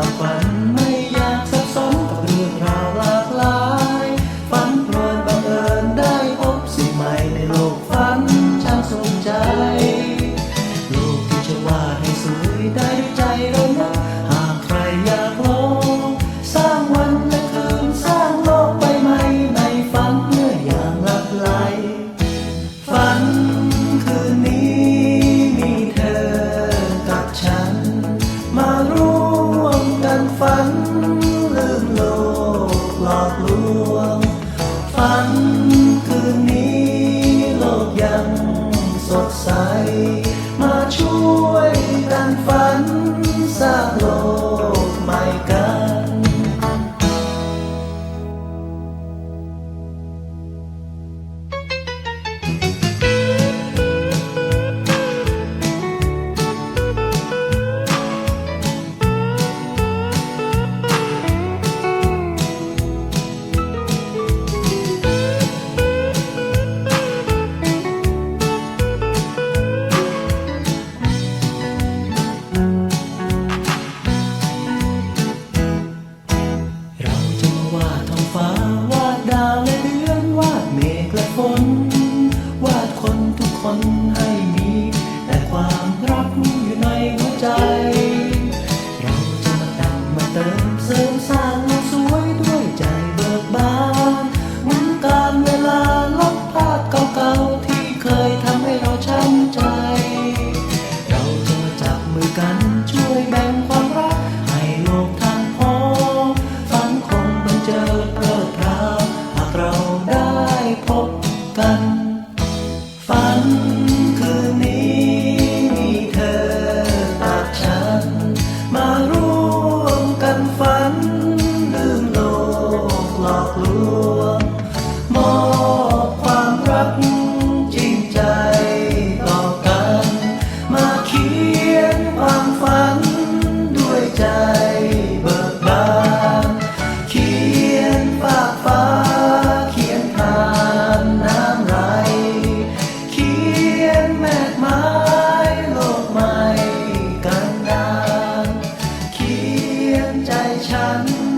หลับฝันไม่อยากสับสนกับเรื่องราวหลากหลาย ฝันพลินบังเอิญได้พบสิ่มในโลกฝันช่างสนใจ โลกที่จะวาให้สวยได้ใจเราหาใครอยากลองสร้างวันและคืนสร้างโลกใบใหม่ในฝันเมื่ออย่างหลากหลาย love.